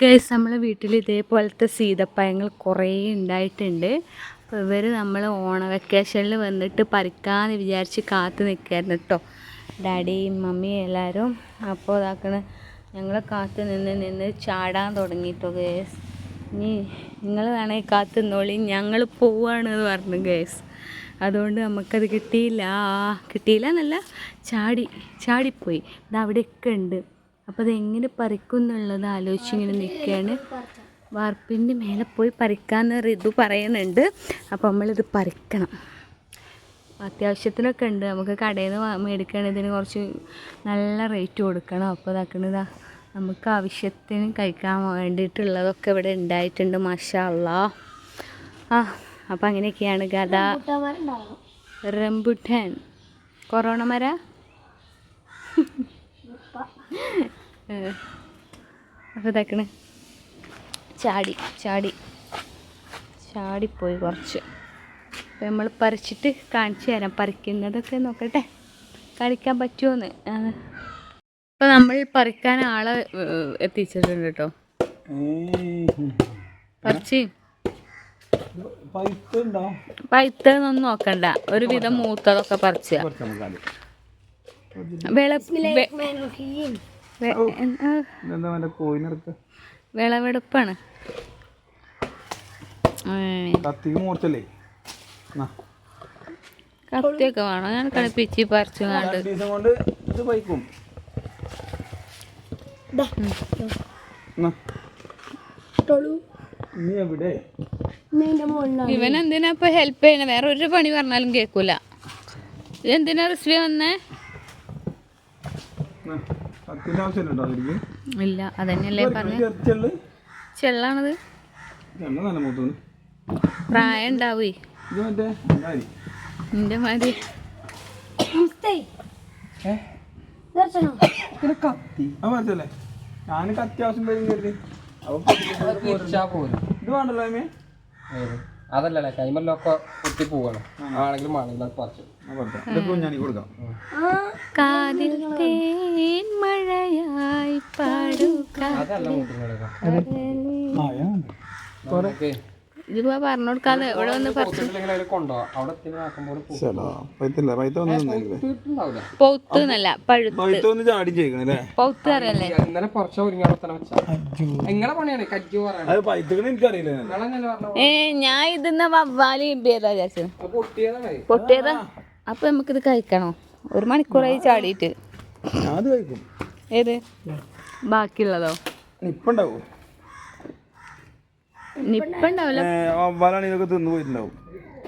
Guys നമ്മളെ വീട്ടിൽ ഇതേപോലത്തെ സീതപ്പഴങ്ങൾ കുറേ ഉണ്ടായിട്ടുണ്ട്. അപ്പോൾ ഇവർ നമ്മൾ ഓണ വെക്കേഷനിൽ വന്നിട്ട് പറിക്കാന്ന് വിചാരിച്ച് കാത്തു നിൽക്കായിരുന്നു കേട്ടോ. ഡാഡിയും മമ്മിയും എല്ലാവരും അപ്പോൾ ഇതാക്കണ. ഞങ്ങൾ കാത്തു നിന്ന് നിന്ന് ചാടാൻ തുടങ്ങിയിട്ടോ ഗേസ് ഇനി നിങ്ങൾ വേണമെങ്കിൽ കാത്തു നിന്നോളി. ഞങ്ങൾ പോവാണ് എന്ന് പറഞ്ഞു ഗേസ് അതുകൊണ്ട് നമുക്കത് കിട്ടിയില്ല. കിട്ടിയില്ല എന്നല്ല ചാടി ചാടിപ്പോയി. ഇത് അവിടെയൊക്കെ ഉണ്ട്. അപ്പോൾ അതെങ്ങനെ പറിക്കും എന്നുള്ളത് ആലോചിച്ച് ഇങ്ങനെ നിൽക്കുകയാണ്. വാർപ്പിന്റെ മേലെ പോയി പറിക്കാമെന്ന് ഇത് പറയുന്നുണ്ട്. അപ്പോൾ നമ്മളിത് പറിക്കണം. അത്യാവശ്യത്തിനൊക്കെ ഉണ്ട്. നമുക്ക് കടയിൽ നിന്ന് മേടിക്കണതിന് കുറച്ച് നല്ല റേറ്റ് കൊടുക്കണം. അപ്പോൾ ഇതാക്കണതാ നമുക്ക് ആവശ്യത്തിന് കഴിക്കാൻ വേണ്ടിയിട്ടുള്ളതൊക്കെ ഇവിടെ ഉണ്ടായിട്ടുണ്ട് മഷാല്ല ആ അപ്പോൾ അങ്ങനെയൊക്കെയാണ് കഥ റംബുട്ടാൻ. കൊറോണ മര? അപ്പോൾ ഇതാക്കണ്. ചാടി. ചാടി. ചാടിപ്പോയി കുറച്ച്. അപ്പോൾ നമ്മൾ പറിച്ചിട്ട് കാണിച്ചു തരാം. പറിക്കുന്നതൊക്കെ നോക്കട്ടെ. കളിക്കാൻ പറ്റുമോന്ന് അപ്പോൾ നമ്മൾ പറിക്കാൻ ആളെ എത്തിച്ചിട്ടുണ്ട് കേട്ടോ പറിച്ച്. പൈത്തൊന്നും നോക്കണ്ട. ഒരുവിധം മൂത്തതൊക്കെ പറിച്ചു. വിള വിളവെടുപ്പാണ്. കത്തിക്ക്. കത്തിയൊക്കെ വേണം. ഞാൻ കളിപ്പിച്ച് പറിച്ചു കണ്ട്. ഇത് പൈക്കും ഇവൻ എന്തിനാ ഇപ്പൊ ഹെൽപ്പ് ചെയ്യണേ? വേറെ ഒരു പണി പറഞ്ഞാലും കേക്കൂല. ഇതെന്തിനാ റിസ്വി വന്നേ? ഇല്ല അതന്നെയല്ലേ പറഞ്ഞു. ചെള്ളാണത്. പ്രായം ഉണ്ടാവേ നിന്റെ മാതിരി. ഞാനൊക്കെ അത്യാവശ്യം പേരും. ഇത് വേണ്ടല്ലോ അതല്ലല്ലേ കൈമല്ലൊക്കെ കുത്തി പോവാണ്. ആണെങ്കിലും ആണെങ്കിലും പറിച്ചു. ആ കുഞ്ഞാണി കൊടുക്കാം. കാതിൽ തേൻ മഴയായി പാടുക. അതല്ല ഇതിപ്പോ പറഞ്ഞു കൊടുക്കാതെ ഇവിടെ വന്ന് പറിച്ചു കൊണ്ടുപോവാം അവിടെ എത്തി ആക്കുമ്പോൾ ചേട്ടാ പൈത്തല്ല പൈത്ത വന്ന് നിന്നില്ലേ പൂട്ടുണ്ടാവില്ല പൗത്ത് എന്നല്ല പഴുത്ത്. പൗത്ത് അറിയല്ലേ? ഏ ഞാൻ ഇതിന്ന് വവ്വാൽ ഇമ്പിയതാ വിചാരിച്ചത്. പൊട്ടിയതാ അപ്പൊ ഇത് കഴിക്കണോ? ഒരു മണിക്കൂറായി ചാടിയിട്ട്. ഏത്? ബാക്കിയുള്ളതോ? നിപ്പുണ്ടാവും നിപ്പുണ്ടാവില്ല വലാണ് ഇതൊക്കെ തിന്നു പോയിട്ടുണ്ടാവും.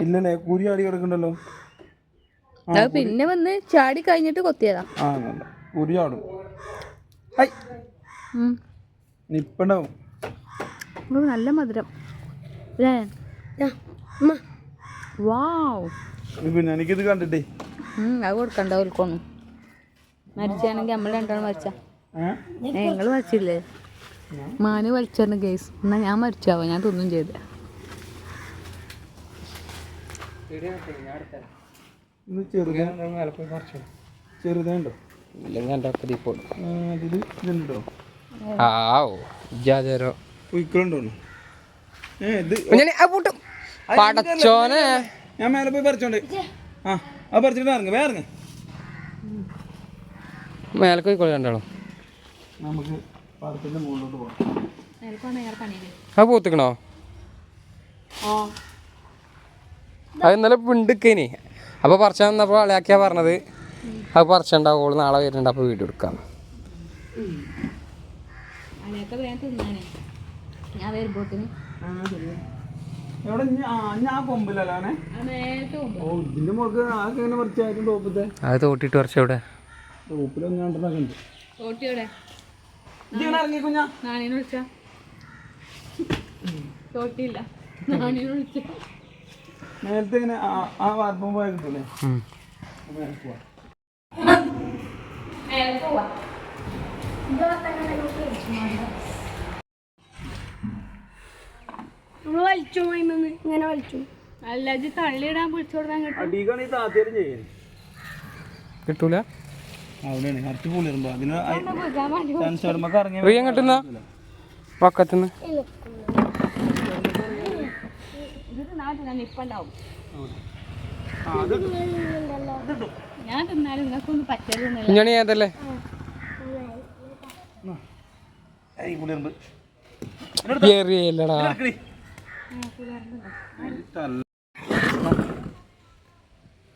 ഇല്ലല്ലേ കുരിയാടി കിടക്കണ്ടല്ലോ അത് പിന്നെ വന്ന് ചാടി കഴിഞ്ഞിട്ട് കൊത്തിയതാ. ആ നല്ല കുരി ഹൈ. ഉം. നിപ്പുണ്ടാവും നല്ല മധുരം. അല്ലേ വാവ്. പിന്നെ എനിക്കിത് കണ്ടിട്ടേ. അത് കൊടുക്കണ്ട ഓൽക്കൊന്നും. മരിച്ചാണെങ്കിൽ നമ്മൾ രണ്ടാളും മരിച്ച. നിങ്ങൾ മരിച്ചില്ലേ? മാന് വലിച്ചറിന് കേസ് എന്നാ ഞാൻ മരിച്ചാവോ? ഞാൻ തിന്നും ചെയ്ത്. ചെറുതാണ്ടോ? ഇല്ലെങ്കിൽ എന്റെ ഇതുണ്ടോ? ആവോ? പൂട്ടും. പടച്ചോനെ. ഞാൻ മേലെ പോയി പറിച്ചോണ്ട്. ആ അത് പറിച്ചിട്ട് ഇറങ്ങ വേറെ മേലെ പോയി കൊള്ളണ്ടോ നമുക്ക് മുകളിലോട്ട് പോകാം അത് പൂത്തിക്കണോ? അത് ഇന്നലെ പിണ്ടിക്കേനി. അപ്പൊ പറിച്ച വന്നപ്പോ അളയാക്കിയാ പറഞ്ഞത്. അത് പറിച്ചുണ്ടാവുള്ളൂ നാളെ വരുന്നുണ്ട് അപ്പൊ വീഡിയോ എടുക്കാം. അത് തോട്ടിട്ട് കുറച്ചവിടെ എവിടെ? ടോപ്പിലൊന്നും ഇറങ്ങി കുഞ്ഞാ. നാണീനെ വിളിച്ച. തോട്ടിയില്ല നാണീനെ വിളിച്ച. നേരത്തെ ഇങ്ങനെ ആ- വാർപ്പം പോയാൽ കിട്ടൂലേ? പോവാം. വലിച്ചു പോയിന്ന് ഇങ്ങനെ വലിച്ചു. അല്ല ഇത് തള്ളിയിടാൻ താത്തേരും ചെയ്യൽ കിട്ടൂല? അവിടെയാണ്. കറക്റ്റ് പുളിരുമ്പോ അതിന് ഇറങ്ങി പ്രിയ കിട്ടുന്ന പക്കത്തുനിന്ന് കുഞ്ഞണി ഏതല്ലേ? ഏറിയല്ലടാ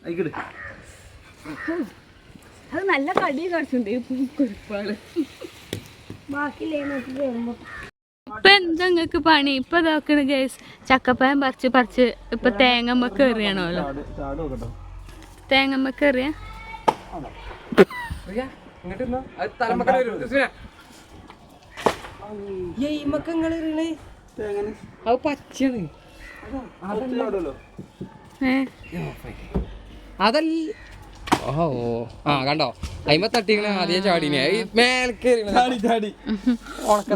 ആയിക്കോട്ടെ അത് നല്ല കടി കാണിച്ചിട്ടുണ്ട്. ഇപ്പൊ എന്താ നിങ്ങക്ക് പണി? ഇപ്പൊ ഇതാക്കണ ഗൈസ് ചക്കപ്പഴം പറിച്ച് പറിച്ച് ഇപ്പൊ തേങ്ങമ്മക്ക് എറിയണല്ലോ തേങ്ങമ്മക്ക് എറിയ അതല്ല. ഓ ആ കണ്ടോ? അയിമ തട്ടിക്കണ ആദ്യം ചാടിനെ. മേലേക്ക് ചാടി ചാടി.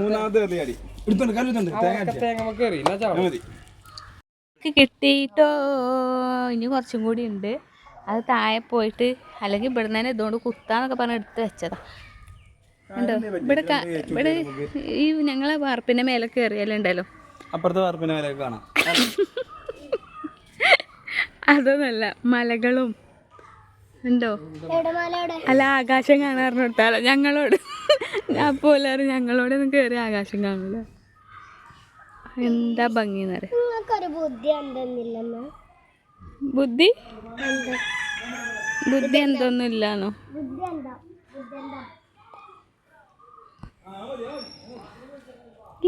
മൂന്നാമത്തെ കറി ചാടി. എടുത്തോണ്ട് കല്ലുണ്ട് തേങ്ങ തേങ്ങ കയറി എന്നാ മതി. ഒക്കെ കിട്ടിയിട്ടോ? ഇനി കുറച്ചും കൂടി ഉണ്ട്. അത് താഴെ പോയിട്ട് അല്ലെങ്കിൽ ഇവിടെ തന്നെ ഇതുകൊണ്ട് കുത്താന്നൊക്കെ പറഞ്ഞ് എടുത്ത് വെച്ചതാ. ഉണ്ടോ ഇവിടെ ഇവിടെ ഈ ഞങ്ങളെ വാർപ്പിന്റെ മേലെ കയറിയാലുണ്ടല്ലോ അപ്പുറത്തെ വാർപ്പിന്റെ കാണാം. അതൊന്നല്ല മലകളും ഉണ്ടോ? അല്ല ആകാശം കാണാറിന് കൊടുത്താലോ ഞങ്ങളോട്. ഞാൻ പോലെ ഞങ്ങളോടൊന്നും കയറി ആകാശം കാണില്ല എന്താ ഭംഗി ബുദ്ധി ബുദ്ധി? എന്തൊന്നും ഇല്ലാന്നോ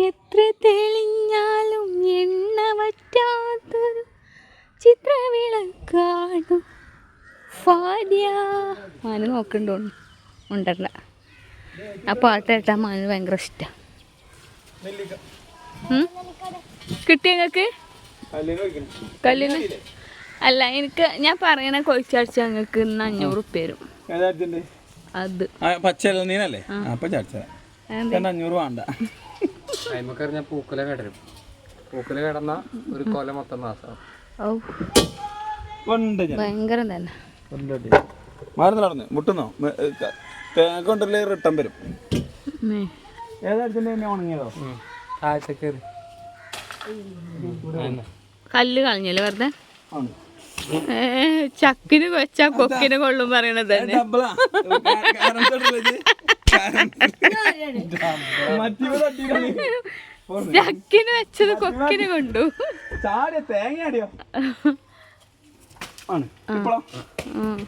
എത്ര തെളിഞ്ഞാലും ഫാദ്യ മാന് നോക്കണ്ടോ ഉണ്ടല്ല. ആ പാട്ട് കേട്ടാ മാന് ഭയങ്കര ഇഷ്ടം. കിട്ടിയ നിങ്ങൾക്ക് കല്ലിന് അല്ല എനിക്ക് ഞാൻ പറയണ കൊഴിച്ചാഴ്ച ഞങ്ങൾക്ക് ഇന്ന് അഞ്ഞൂറ് ഉപ്പ വരും അത്. പച്ച നീനല്ലേ അപ്പൊ? രണ്ട് അഞ്ഞൂറ് വേണ്ട. അയിമക്കറിഞ്ഞ ഞാൻ പൂക്കുല കിടരും. പൂക്കുല കിടന്ന ഒരു കൊല മൊത്തം നാശം ഭയങ്കരം തന്നെ. മാറുന്ന നടന്ന്? മുട്ടുന്നോ? കൊണ്ടല്ലേ റിട്ടം വരും. കല്ല് കളഞ്ഞല്ലേ വെറുതെ? ചക്കിന് വെച്ചാ കൊക്കിന് കൊള്ളും പറയണത് തന്നെ. ചക്കിന് വെച്ചത് കൊക്കിന് കൊണ്ടു. തേങ്ങ അടിയോ ആണ്. ഇപ്പളോ?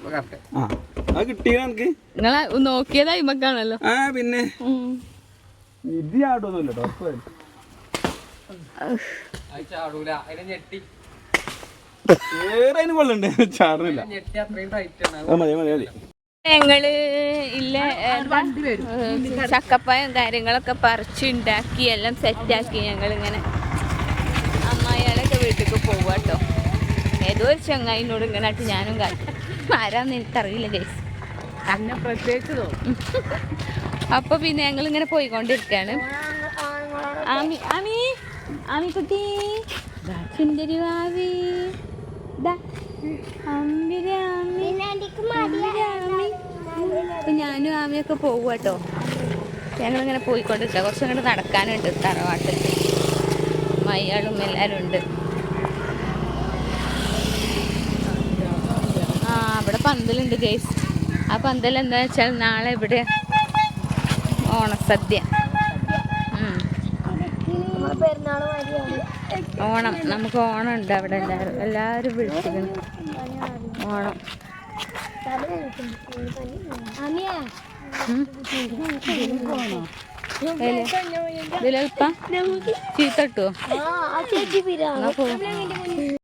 കറക്റ്റ് ആ. അത് കിട്ടിയ എനിക്ക് നിങ്ങളെ നോക്കിയത് അയിമക്കാണല്ലോ. ആ പിന്നെ. ഇത് ചാടുമൊന്നുമില്ല കേട്ടോ ഉറപ്പായിട്ടും. അത് ചാടൂല. അതിനെ ഞെട്ടി. ഏറെ അതിന് കൊള്ളുണ്ട്. ചാടുന്നില്ല. ഞെട്ടി അത്രയും ടൈറ്റ് ആണ്. അത് മതി മതി മതി. ഞങ്ങൾ ഇല്ല ചക്കപ്പായും കാര്യങ്ങളൊക്കെ പറിച്ചുണ്ടാക്കി എല്ലാം സെറ്റാക്കി ഞങ്ങൾ ഇങ്ങനെ അമ്മായികളൊക്കെ വീട്ടിലേക്ക് പോവാട്ടോ. ഏതോ ഒരു ചങ്ങായിനോട് ഇങ്ങനെ ആയിട്ട് ഞാനും കാണും ആരാന്ന് എനിക്കറിയില്ല ഗൈസ് അങ്ങനെ പ്രത്യേകിച്ച് തോന്നും. അപ്പൊ പിന്നെ ഞങ്ങൾ ഇങ്ങനെ പോയിക്കൊണ്ടിരിക്കാണ്. ആമി ആമി ആമി കുട്ടി. സുന്ദരി ഭാവി ഞാനും ആമിയൊക്കെ പോകും കേട്ടോ. ഞങ്ങളിങ്ങനെ പോയിക്കൊണ്ടിരിക്കുക കുറച്ചും കൂടെ നടക്കാനുണ്ട് തറവാട്ടിൽ. മയ്യാളും എല്ലാവരും ഉണ്ട് ആ അവിടെ പന്തലുണ്ട് ഗേസ് ആ പന്തൽ എന്താ വെച്ചാൽ നാളെ ഇവിടെ ഓണസദ്യ. ഓണം. നമുക്ക് ഓണം ഉണ്ട് അവിടെ എല്ലാവരും. എല്ലാവരും വിളിച്ചിരുന്നു ഓണം? ഇതിലെളുപ്പം. ചീത്തട്ടുവോ?